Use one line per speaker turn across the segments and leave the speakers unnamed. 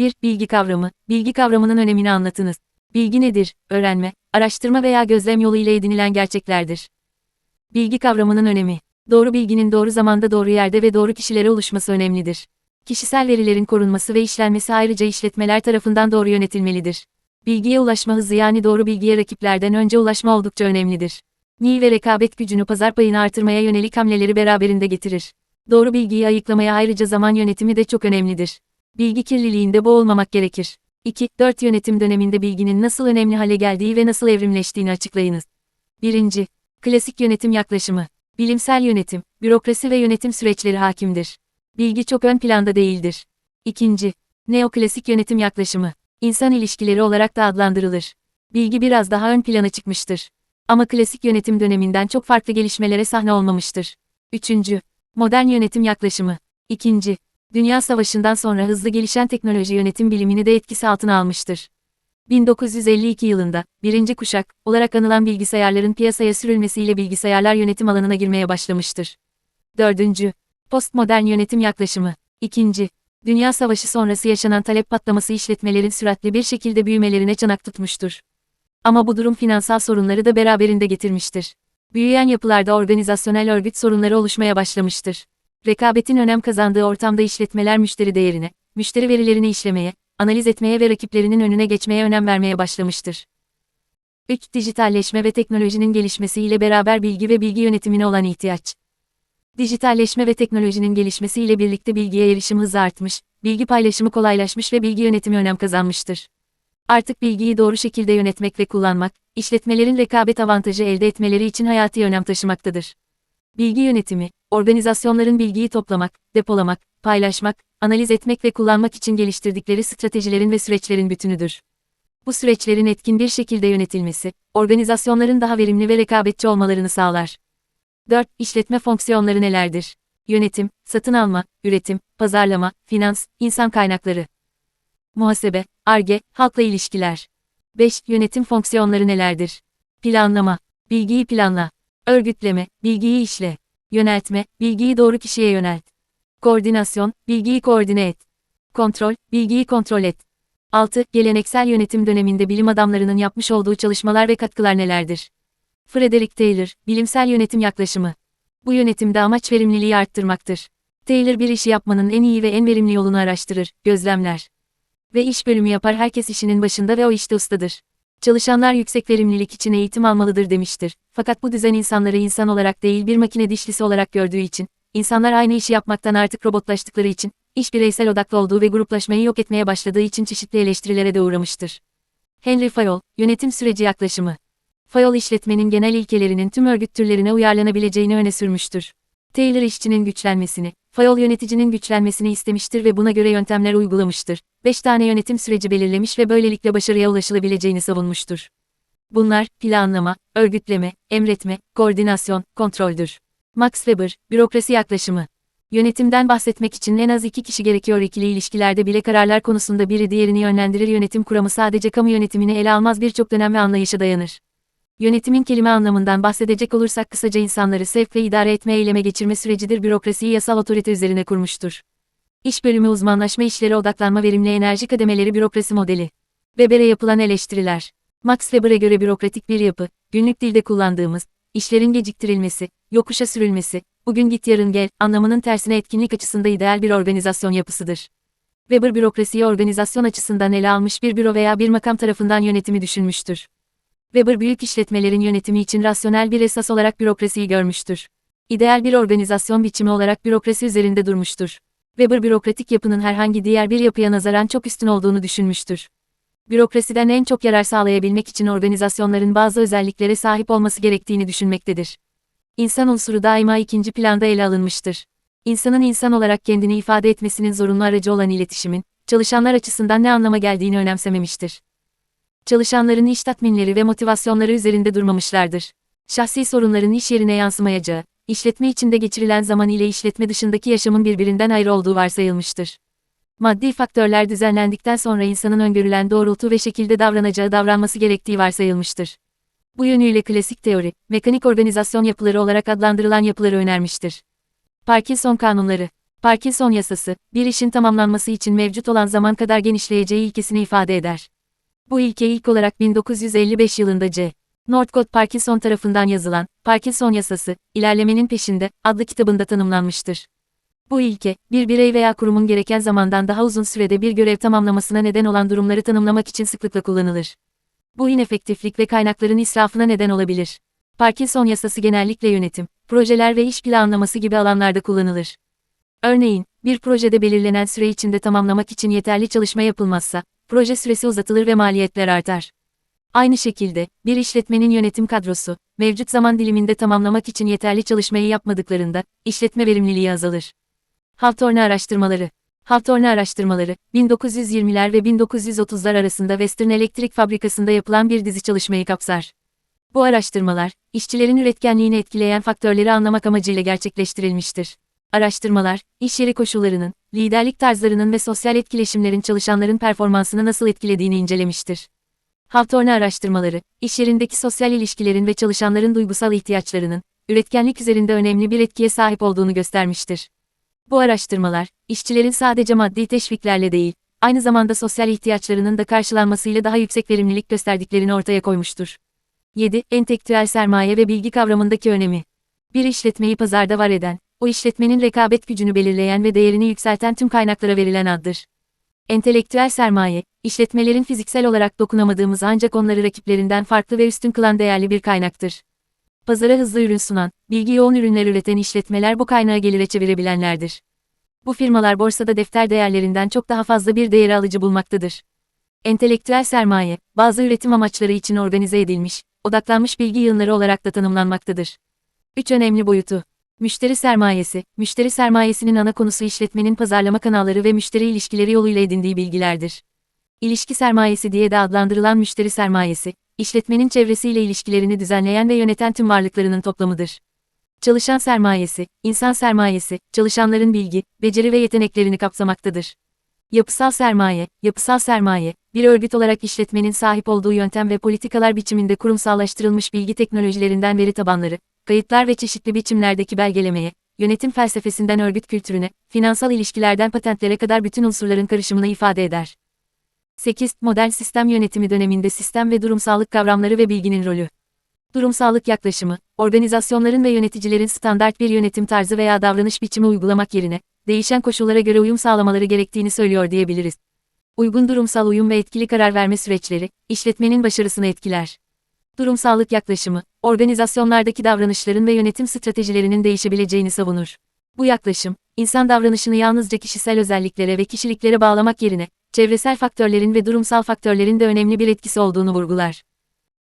1. Bilgi kavramı. Bilgi kavramının önemini anlatınız. Bilgi nedir? Öğrenme, araştırma veya gözlem yoluyla edinilen gerçeklerdir. Bilgi kavramının önemi. Doğru bilginin doğru zamanda doğru yerde ve doğru kişilere ulaşması önemlidir. Kişisel verilerin korunması ve işlenmesi ayrıca işletmeler tarafından doğru yönetilmelidir. Bilgiye ulaşma hızı yani doğru bilgiye rakiplerden önce ulaşma oldukça önemlidir. Ni ve rekabet gücünü pazar payını artırmaya yönelik hamleleri beraberinde getirir. Doğru bilgiyi ayıklamaya ayrıca zaman yönetimi de çok önemlidir. Bilgi kirliliğinde boğulmamak gerekir. 2. 4 yönetim döneminde bilginin nasıl önemli hale geldiği ve nasıl evrimleştiğini açıklayınız. 1. Klasik yönetim yaklaşımı. Bilimsel yönetim, bürokrasi ve yönetim süreçleri hakimdir. Bilgi çok ön planda değildir. 2. Neoklasik yönetim yaklaşımı. İnsan ilişkileri olarak da adlandırılır. Bilgi biraz daha ön plana çıkmıştır. Ama klasik yönetim döneminden çok farklı gelişmelere sahne olmamıştır. 3. Modern yönetim yaklaşımı. 2. Dünya Savaşı'ndan sonra hızlı gelişen teknoloji yönetim bilimini de etkisi altına almıştır. 1952 yılında, birinci kuşak, olarak anılan bilgisayarların piyasaya sürülmesiyle bilgisayarlar yönetim alanına girmeye başlamıştır. 4. Postmodern yönetim yaklaşımı. 2. Dünya Savaşı sonrası yaşanan talep patlaması işletmelerin süratli bir şekilde büyümelerine çanak tutmuştur. Ama bu durum finansal sorunları da beraberinde getirmiştir. Büyüyen yapılarda organizasyonel örgüt sorunları oluşmaya başlamıştır. Rekabetin önem kazandığı ortamda işletmeler müşteri değerine, müşteri verilerini işlemeye, analiz etmeye ve rakiplerinin önüne geçmeye önem vermeye başlamıştır. 3. Dijitalleşme ve teknolojinin gelişmesiyle beraber bilgi ve bilgi yönetimine olan ihtiyaç. Dijitalleşme ve teknolojinin gelişmesiyle birlikte bilgiye erişim hızı artmış, bilgi paylaşımı kolaylaşmış ve bilgi yönetimi önem kazanmıştır. Artık bilgiyi doğru şekilde yönetmek ve kullanmak, işletmelerin rekabet avantajı elde etmeleri için hayati önem taşımaktadır. Bilgi yönetimi, organizasyonların bilgiyi toplamak, depolamak, paylaşmak, analiz etmek ve kullanmak için geliştirdikleri stratejilerin ve süreçlerin bütünüdür. Bu süreçlerin etkin bir şekilde yönetilmesi, organizasyonların daha verimli ve rekabetçi olmalarını sağlar. 4. İşletme fonksiyonları nelerdir? Yönetim, satın alma, üretim, pazarlama, finans, insan kaynakları. Muhasebe, ARGE, halkla ilişkiler. 5. Yönetim fonksiyonları nelerdir? Planlama, bilgiyi planla. Örgütleme, bilgiyi işle. Yöneltme, bilgiyi doğru kişiye yönelt. Koordinasyon, bilgiyi koordine et. Kontrol, bilgiyi kontrol et. 6. Geleneksel yönetim döneminde bilim adamlarının yapmış olduğu çalışmalar ve katkılar nelerdir? Frederick Taylor, bilimsel yönetim yaklaşımı. Bu yönetimde amaç verimliliği arttırmaktır. Taylor bir işi yapmanın en iyi ve en verimli yolunu araştırır, gözlemler. Ve iş bölümü yapar herkes işinin başında ve o işte ustadır. Çalışanlar yüksek verimlilik için eğitim almalıdır demiştir. Fakat bu düzen insanları insan olarak değil bir makine dişlisi olarak gördüğü için, insanlar aynı işi yapmaktan artık robotlaştıkları için, iş bireysel odaklı olduğu ve gruplaşmayı yok etmeye başladığı için çeşitli eleştirilere de uğramıştır. Henry Fayol, Yönetim Süreci Yaklaşımı Fayol işletmenin genel ilkelerinin tüm örgüt türlerine uyarlanabileceğini öne sürmüştür. Taylor işçinin güçlenmesini, Fayol yöneticinin güçlenmesini istemiştir ve buna göre yöntemler uygulamıştır. 5 tane yönetim süreci belirlemiş ve böylelikle başarıya ulaşılabileceğini savunmuştur. Bunlar, planlama, örgütleme, emretme, koordinasyon, kontroldür. Max Weber, bürokrasi yaklaşımı. Yönetimden bahsetmek için en az iki kişi gerekiyor ikili ilişkilerde bile kararlar konusunda biri diğerini yönlendirir yönetim kuramı sadece kamu yönetimini ele almaz birçok dönem ve anlayışa dayanır. Yönetimin kelime anlamından bahsedecek olursak kısaca insanları sevk ve idare etme eyleme geçirme sürecidir bürokrasiyi yasal otorite üzerine kurmuştur. İş bölümü uzmanlaşma işlere odaklanma verimli enerji kademeleri bürokrasi modeli. Weber'e yapılan eleştiriler. Max Weber'e göre bürokratik bir yapı, günlük dilde kullandığımız, işlerin geciktirilmesi, yokuşa sürülmesi, bugün git yarın gel, anlamının tersine etkinlik açısında ideal bir organizasyon yapısıdır. Weber bürokrasiyi organizasyon açısından ele almış bir büro veya bir makam tarafından yönetimi düşünmüştür. Weber büyük işletmelerin yönetimi için rasyonel bir esas olarak bürokrasiyi görmüştür. İdeal bir organizasyon biçimi olarak bürokrasi üzerinde durmuştur. Weber bürokratik yapının herhangi diğer bir yapıya nazaran çok üstün olduğunu düşünmüştür. Bürokrasiden en çok yarar sağlayabilmek için organizasyonların bazı özelliklere sahip olması gerektiğini düşünmektedir. İnsan unsuru daima ikinci planda ele alınmıştır. İnsanın insan olarak kendini ifade etmesinin zorunlu aracı olan iletişimin, çalışanlar açısından ne anlama geldiğini önemsememiştir. Çalışanların iş tatminleri ve motivasyonları üzerinde durmamışlardır. Şahsi sorunların iş yerine yansımayacağı, işletme içinde geçirilen zaman ile işletme dışındaki yaşamın birbirinden ayrı olduğu varsayılmıştır. Maddi faktörler düzenlendikten sonra insanın öngörülen doğrultu ve şekilde davranacağı davranması gerektiği varsayılmıştır. Bu yönüyle klasik teori, mekanik organizasyon yapıları olarak adlandırılan yapıları önermiştir. Parkinson kanunları Parkinson yasası, bir işin tamamlanması için mevcut olan zaman kadar genişleyeceği ilkesini ifade eder. Bu ilke ilk olarak 1955 yılında C. Northcott Parkinson tarafından yazılan Parkinson Yasası, İlerlemenin Peşinde adlı kitabında tanımlanmıştır. Bu ilke, bir birey veya kurumun gereken zamandan daha uzun sürede bir görev tamamlamasına neden olan durumları tanımlamak için sıklıkla kullanılır. Bu inefektiflik ve kaynakların israfına neden olabilir. Parkinson yasası genellikle yönetim, projeler ve iş planlaması gibi alanlarda kullanılır. Örneğin, bir projede belirlenen süre içinde tamamlamak için yeterli çalışma yapılmazsa, proje süresi uzatılır ve maliyetler artar. Aynı şekilde, bir işletmenin yönetim kadrosu, mevcut zaman diliminde tamamlamak için yeterli çalışmayı yapmadıklarında, işletme verimliliği azalır. Hawthorne araştırmaları Hawthorne araştırmaları, 1920'ler ve 1930'lar arasında Western Elektrik Fabrikası'nda yapılan bir dizi çalışmayı kapsar. Bu araştırmalar, işçilerin üretkenliğini etkileyen faktörleri anlamak amacıyla gerçekleştirilmiştir. Araştırmalar, iş yeri koşullarının, liderlik tarzlarının ve sosyal etkileşimlerin çalışanların performansını nasıl etkilediğini incelemiştir. Hawthorne araştırmaları, iş yerindeki sosyal ilişkilerin ve çalışanların duygusal ihtiyaçlarının, üretkenlik üzerinde önemli bir etkiye sahip olduğunu göstermiştir. Bu araştırmalar, işçilerin sadece maddi teşviklerle değil, aynı zamanda sosyal ihtiyaçlarının da karşılanmasıyla daha yüksek verimlilik gösterdiklerini ortaya koymuştur. 7. Entelektüel sermaye ve bilgi kavramındaki önemi. Bir işletmeyi pazarda var eden, o işletmenin rekabet gücünü belirleyen ve değerini yükselten tüm kaynaklara verilen addır. Entelektüel sermaye, işletmelerin fiziksel olarak dokunamadığımız ancak onları rakiplerinden farklı ve üstün kılan değerli bir kaynaktır. Pazara hızlı ürün sunan, bilgi yoğun ürünler üreten işletmeler bu kaynağı gelire çevirebilenlerdir. Bu firmalar borsada defter değerlerinden çok daha fazla bir değeri alıcı bulmaktadır. Entelektüel sermaye, bazı üretim amaçları için organize edilmiş, odaklanmış bilgi yığınları olarak da tanımlanmaktadır. Üç önemli boyutu. Müşteri sermayesi, müşteri sermayesinin ana konusu işletmenin pazarlama kanalları ve müşteri ilişkileri yoluyla edindiği bilgilerdir. İlişki sermayesi diye de adlandırılan müşteri sermayesi, işletmenin çevresiyle ilişkilerini düzenleyen ve yöneten tüm varlıklarının toplamıdır. Çalışan sermayesi, insan sermayesi, çalışanların bilgi, beceri ve yeteneklerini kapsamaktadır. Yapısal sermaye, yapısal sermaye, bir örgüt olarak işletmenin sahip olduğu yöntem ve politikalar biçiminde kurumsallaştırılmış bilgi teknolojilerinden veri tabanları, kayıtlar ve çeşitli biçimlerdeki belgelemeye, yönetim felsefesinden örgüt kültürüne, finansal ilişkilerden patentlere kadar bütün unsurların karışımını ifade eder. 8. Modern sistem yönetimi döneminde sistem ve durumsallık kavramları ve bilginin rolü. Durumsallık yaklaşımı, organizasyonların ve yöneticilerin standart bir yönetim tarzı veya davranış biçimi uygulamak yerine, değişen koşullara göre uyum sağlamaları gerektiğini söylüyor diyebiliriz. Uygun durumsal uyum ve etkili karar verme süreçleri, işletmenin başarısını etkiler. Durumsallık yaklaşımı, organizasyonlardaki davranışların ve yönetim stratejilerinin değişebileceğini savunur. Bu yaklaşım, insan davranışını yalnızca kişisel özelliklere ve kişiliklere bağlamak yerine, çevresel faktörlerin ve durumsal faktörlerin de önemli bir etkisi olduğunu vurgular.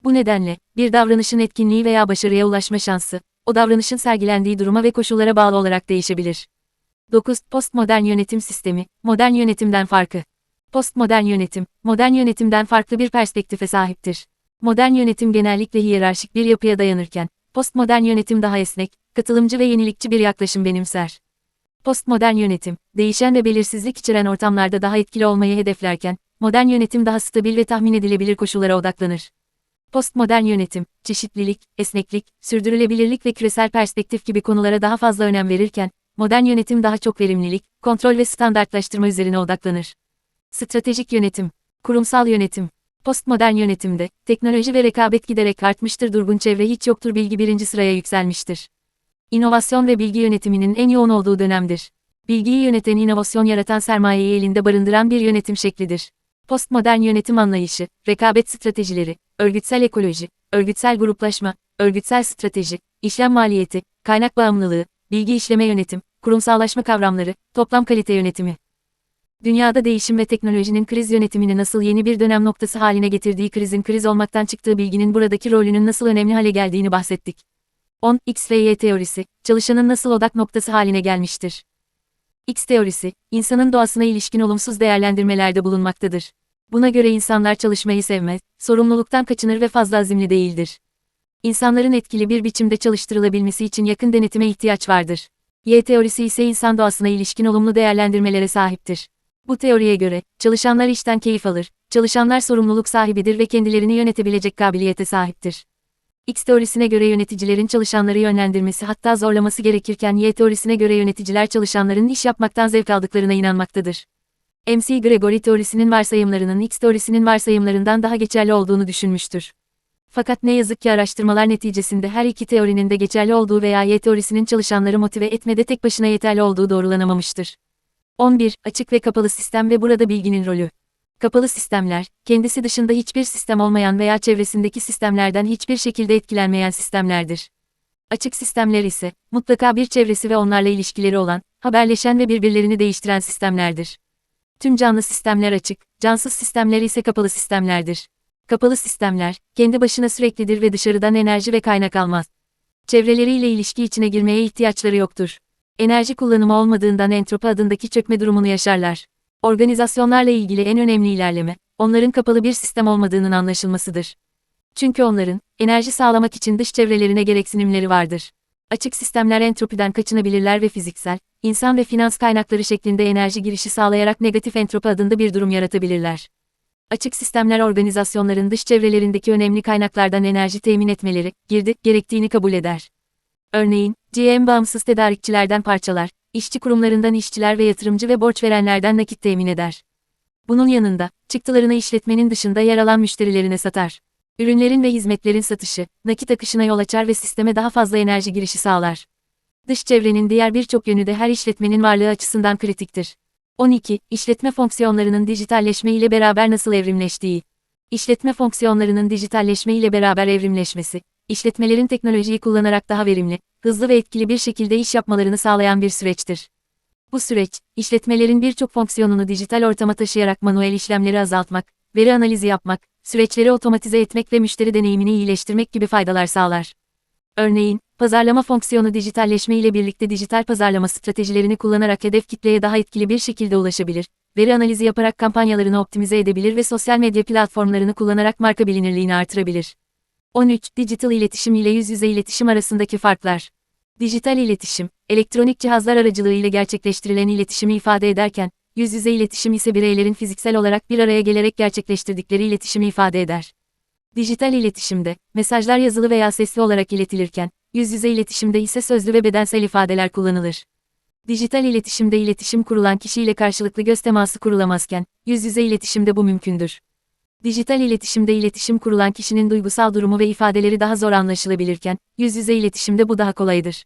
Bu nedenle, bir davranışın etkinliği veya başarıya ulaşma şansı, o davranışın sergilendiği duruma ve koşullara bağlı olarak değişebilir. 9. Postmodern yönetim sistemi, modern yönetimden farkı. Postmodern yönetim, modern yönetimden farklı bir perspektife sahiptir. Modern yönetim genellikle hiyerarşik bir yapıya dayanırken, postmodern yönetim daha esnek, katılımcı ve yenilikçi bir yaklaşım benimser. Postmodern yönetim, değişen ve belirsizlik içeren ortamlarda daha etkili olmayı hedeflerken, modern yönetim daha stabil ve tahmin edilebilir koşullara odaklanır. Postmodern yönetim, çeşitlilik, esneklik, sürdürülebilirlik ve küresel perspektif gibi konulara daha fazla önem verirken, modern yönetim daha çok verimlilik, kontrol ve standartlaştırma üzerine odaklanır. Stratejik yönetim, kurumsal yönetim, postmodern yönetimde, teknoloji ve rekabet giderek artmıştır durgun çevre hiç yoktur bilgi birinci sıraya yükselmiştir. İnovasyon ve bilgi yönetiminin en yoğun olduğu dönemdir. Bilgiyi yöneten inovasyon yaratan sermayeyi elinde barındıran bir yönetim şeklidir. Postmodern yönetim anlayışı, rekabet stratejileri, örgütsel ekoloji, örgütsel gruplaşma, örgütsel strateji, işlem maliyeti, kaynak bağımlılığı, bilgi işleme yönetim, kurumsallaşma kavramları, toplam kalite yönetimi. Dünyada değişim ve teknolojinin kriz yönetimini nasıl yeni bir dönem noktası haline getirdiği krizin kriz olmaktan çıktığı bilginin buradaki rolünün nasıl önemli hale geldiğini bahsettik. 10. X ve Y teorisi, çalışanın nasıl odak noktası haline gelmiştir. X teorisi, insanın doğasına ilişkin olumsuz değerlendirmelerde bulunmaktadır. Buna göre insanlar çalışmayı sevmez, sorumluluktan kaçınır ve fazla azimli değildir. İnsanların etkili bir biçimde çalıştırılabilmesi için yakın denetime ihtiyaç vardır. Y teorisi ise insan doğasına ilişkin olumlu değerlendirmelere sahiptir. Bu teoriye göre, çalışanlar işten keyif alır, çalışanlar sorumluluk sahibidir ve kendilerini yönetebilecek kabiliyete sahiptir. X teorisine göre yöneticilerin çalışanları yönlendirmesi hatta zorlaması gerekirken Y teorisine göre yöneticiler çalışanların iş yapmaktan zevk aldıklarına inanmaktadır. MC Gregory teorisinin varsayımlarının X teorisinin varsayımlarından daha geçerli olduğunu düşünmüştür. Fakat ne yazık ki araştırmalar neticesinde her iki teorinin de geçerli olduğu veya Y teorisinin çalışanları motive etmede tek başına yeterli olduğu doğrulanamamıştır. 11. Açık ve kapalı sistem ve burada bilginin rolü. Kapalı sistemler, kendisi dışında hiçbir sistem olmayan veya çevresindeki sistemlerden hiçbir şekilde etkilenmeyen sistemlerdir. Açık sistemler ise, mutlaka bir çevresi ve onlarla ilişkileri olan, haberleşen ve birbirlerini değiştiren sistemlerdir. Tüm canlı sistemler açık, cansız sistemler ise kapalı sistemlerdir. Kapalı sistemler, kendi başına süreklidir ve dışarıdan enerji ve kaynak almaz. Çevreleriyle ilişki içine girmeye ihtiyaçları yoktur. Enerji kullanımı olmadığından entropi adındaki çökme durumunu yaşarlar. Organizasyonlarla ilgili en önemli ilerleme, onların kapalı bir sistem olmadığının anlaşılmasıdır. Çünkü onların, enerji sağlamak için dış çevrelerine gereksinimleri vardır. Açık sistemler entropiden kaçınabilirler ve fiziksel, insan ve finans kaynakları şeklinde enerji girişi sağlayarak negatif entropi adında bir durum yaratabilirler. Açık sistemler organizasyonların dış çevrelerindeki önemli kaynaklardan enerji temin etmeleri, girdi, gerektiğini kabul eder. Örneğin, GM bağımsız tedarikçilerden parçalar, işçi kurumlarından işçiler ve yatırımcı ve borç verenlerden nakit temin eder. Bunun yanında, çıktılarını işletmenin dışında yer alan müşterilerine satar. Ürünlerin ve hizmetlerin satışı, nakit akışına yol açar ve sisteme daha fazla enerji girişi sağlar. Dış çevrenin diğer birçok yönü de her işletmenin varlığı açısından kritiktir. 12. İşletme fonksiyonlarının dijitalleşme ile beraber nasıl evrimleştiği. İşletme fonksiyonlarının dijitalleşme ile beraber evrimleşmesi, işletmelerin teknolojiyi kullanarak daha verimli, hızlı ve etkili bir şekilde iş yapmalarını sağlayan bir süreçtir. Bu süreç, işletmelerin birçok fonksiyonunu dijital ortama taşıyarak manuel işlemleri azaltmak, veri analizi yapmak, süreçleri otomatize etmek ve müşteri deneyimini iyileştirmek gibi faydalar sağlar. Örneğin, pazarlama fonksiyonu dijitalleşme ile birlikte dijital pazarlama stratejilerini kullanarak hedef kitleye daha etkili bir şekilde ulaşabilir, veri analizi yaparak kampanyalarını optimize edebilir ve sosyal medya platformlarını kullanarak marka bilinirliğini artırabilir. 13. Dijital iletişim ile yüz yüze iletişim arasındaki farklar. Dijital iletişim, elektronik cihazlar aracılığıyla gerçekleştirilen iletişimi ifade ederken, yüz yüze iletişim ise bireylerin fiziksel olarak bir araya gelerek gerçekleştirdikleri iletişimi ifade eder. Dijital iletişimde, mesajlar yazılı veya sesli olarak iletilirken, yüz yüze iletişimde ise sözlü ve bedensel ifadeler kullanılır. Dijital iletişimde iletişim kurulan kişiyle karşılıklı göz teması kurulamazken, yüz yüze iletişimde bu mümkündür. Dijital iletişimde iletişim kurulan kişinin duygusal durumu ve ifadeleri daha zor anlaşılabilirken, yüz yüze iletişimde bu daha kolaydır.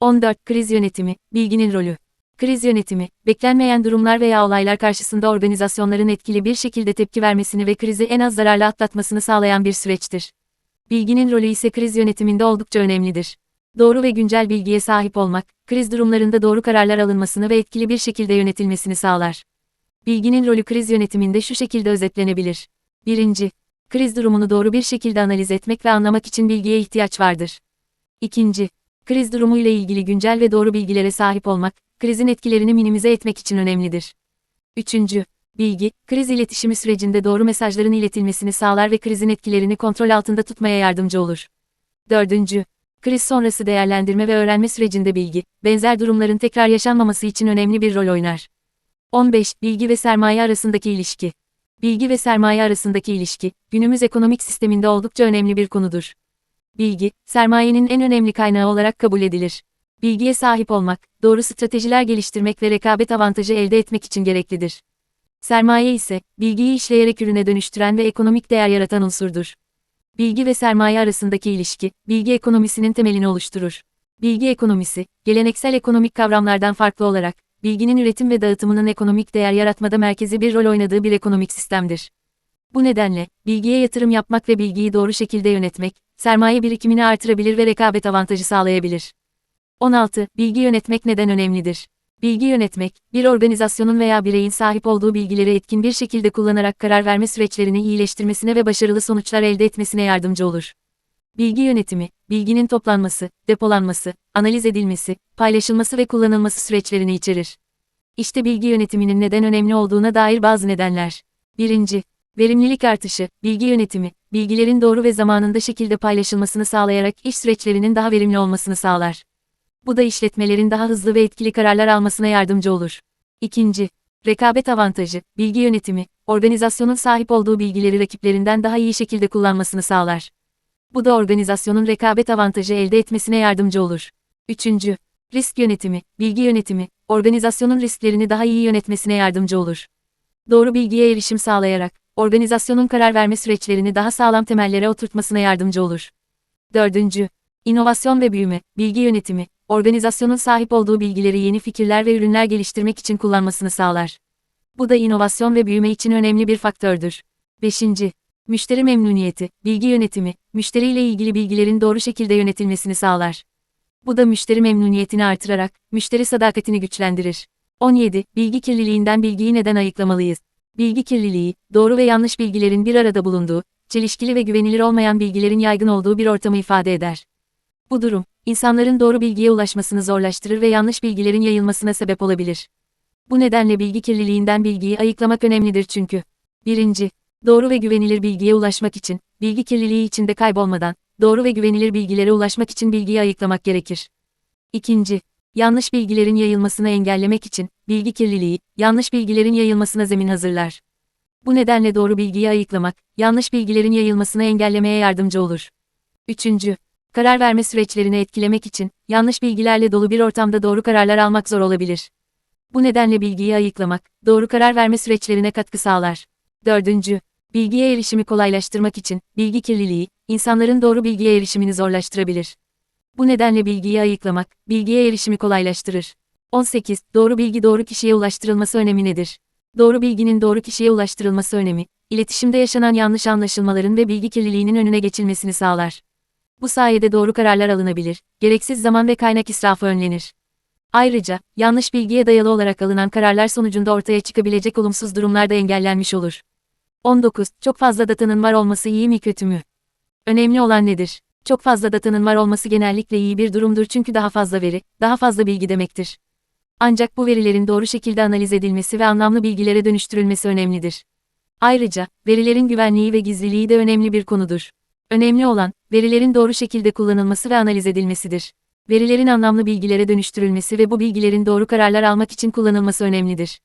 14. Kriz yönetimi, bilginin rolü. Kriz yönetimi, beklenmeyen durumlar veya olaylar karşısında organizasyonların etkili bir şekilde tepki vermesini ve krizi en az zararla atlatmasını sağlayan bir süreçtir. Bilginin rolü ise kriz yönetiminde oldukça önemlidir. Doğru ve güncel bilgiye sahip olmak, kriz durumlarında doğru kararlar alınmasını ve etkili bir şekilde yönetilmesini sağlar. Bilginin rolü kriz yönetiminde şu şekilde özetlenebilir. 1. Kriz durumunu doğru bir şekilde analiz etmek ve anlamak için bilgiye ihtiyaç vardır. 2. Kriz durumu ile ilgili güncel ve doğru bilgilere sahip olmak, krizin etkilerini minimize etmek için önemlidir. 3. Bilgi, kriz iletişimi sürecinde doğru mesajların iletilmesini sağlar ve krizin etkilerini kontrol altında tutmaya yardımcı olur. 4. Kriz sonrası değerlendirme ve öğrenme sürecinde bilgi, benzer durumların tekrar yaşanmaması için önemli bir rol oynar. 15. Bilgi ve sermaye arasındaki ilişki. Bilgi ve sermaye arasındaki ilişki, günümüz ekonomik sisteminde oldukça önemli bir konudur. Bilgi, sermayenin en önemli kaynağı olarak kabul edilir. Bilgiye sahip olmak, doğru stratejiler geliştirmek ve rekabet avantajı elde etmek için gereklidir. Sermaye ise, bilgiyi işleyerek ürüne dönüştüren ve ekonomik değer yaratan unsurdur. Bilgi ve sermaye arasındaki ilişki, bilgi ekonomisinin temelini oluşturur. Bilgi ekonomisi, geleneksel ekonomik kavramlardan farklı olarak, bilginin üretim ve dağıtımının ekonomik değer yaratmada merkezi bir rol oynadığı bir ekonomik sistemdir. Bu nedenle, bilgiye yatırım yapmak ve bilgiyi doğru şekilde yönetmek, sermaye birikimini artırabilir ve rekabet avantajı sağlayabilir. 16. Bilgi yönetmek neden önemlidir? Bilgi yönetmek, bir organizasyonun veya bireyin sahip olduğu bilgileri etkin bir şekilde kullanarak karar verme süreçlerini iyileştirmesine ve başarılı sonuçlar elde etmesine yardımcı olur. Bilgi yönetimi, bilginin toplanması, depolanması, analiz edilmesi, paylaşılması ve kullanılması süreçlerini içerir. İşte bilgi yönetiminin neden önemli olduğuna dair bazı nedenler. 1. Verimlilik artışı, bilgi yönetimi, bilgilerin doğru ve zamanında şekilde paylaşılmasını sağlayarak iş süreçlerinin daha verimli olmasını sağlar. Bu da işletmelerin daha hızlı ve etkili kararlar almasına yardımcı olur. 2. Rekabet avantajı, bilgi yönetimi, organizasyonun sahip olduğu bilgileri rakiplerinden daha iyi şekilde kullanmasını sağlar. Bu da organizasyonun rekabet avantajı elde etmesine yardımcı olur. Üçüncü, risk yönetimi, bilgi yönetimi, organizasyonun risklerini daha iyi yönetmesine yardımcı olur. Doğru bilgiye erişim sağlayarak, organizasyonun karar verme süreçlerini daha sağlam temellere oturtmasına yardımcı olur. Dördüncü, inovasyon ve büyüme, bilgi yönetimi, organizasyonun sahip olduğu bilgileri yeni fikirler ve ürünler geliştirmek için kullanmasını sağlar. Bu da inovasyon ve büyüme için önemli bir faktördür. 5. Müşteri memnuniyeti, bilgi yönetimi, müşteriyle ilgili bilgilerin doğru şekilde yönetilmesini sağlar. Bu da müşteri memnuniyetini artırarak, müşteri sadakatini güçlendirir. 17. Bilgi kirliliğinden bilgiyi neden ayıklamalıyız? Bilgi kirliliği, doğru ve yanlış bilgilerin bir arada bulunduğu, çelişkili ve güvenilir olmayan bilgilerin yaygın olduğu bir ortamı ifade eder. Bu durum, insanların doğru bilgiye ulaşmasını zorlaştırır ve yanlış bilgilerin yayılmasına sebep olabilir. Bu nedenle bilgi kirliliğinden bilgiyi ayıklamak önemlidir çünkü. 1. Doğru ve güvenilir bilgiye ulaşmak için, bilgi kirliliği içinde kaybolmadan, doğru ve güvenilir bilgilere ulaşmak için bilgiyi ayıklamak gerekir. 2. Yanlış bilgilerin yayılmasını engellemek için, bilgi kirliliği, yanlış bilgilerin yayılmasına zemin hazırlar. Bu nedenle doğru bilgiyi ayıklamak, yanlış bilgilerin yayılmasını engellemeye yardımcı olur. 3. Karar verme süreçlerini etkilemek için, yanlış bilgilerle dolu bir ortamda doğru kararlar almak zor olabilir. Bu nedenle bilgiyi ayıklamak, doğru karar verme süreçlerine katkı sağlar. 4. Bilgiye erişimi kolaylaştırmak için, bilgi kirliliği, insanların doğru bilgiye erişimini zorlaştırabilir. Bu nedenle bilgiyi ayıklamak, bilgiye erişimi kolaylaştırır. 18. Doğru bilgi doğru kişiye ulaştırılması önemi nedir? Doğru bilginin doğru kişiye ulaştırılması önemi, iletişimde yaşanan yanlış anlaşılmaların ve bilgi kirliliğinin önüne geçilmesini sağlar. Bu sayede doğru kararlar alınabilir, gereksiz zaman ve kaynak israfı önlenir. Ayrıca, yanlış bilgiye dayalı olarak alınan kararlar sonucunda ortaya çıkabilecek olumsuz durumlar da engellenmiş olur. 19. Çok fazla datanın var olması iyi mi kötü mü? Önemli olan nedir? Çok fazla datanın var olması genellikle iyi bir durumdur çünkü daha fazla veri, daha fazla bilgi demektir. Ancak bu verilerin doğru şekilde analiz edilmesi ve anlamlı bilgilere dönüştürülmesi önemlidir. Ayrıca, verilerin güvenliği ve gizliliği de önemli bir konudur. Önemli olan, verilerin doğru şekilde kullanılması ve analiz edilmesidir. Verilerin anlamlı bilgilere dönüştürülmesi ve bu bilgilerin doğru kararlar almak için kullanılması önemlidir.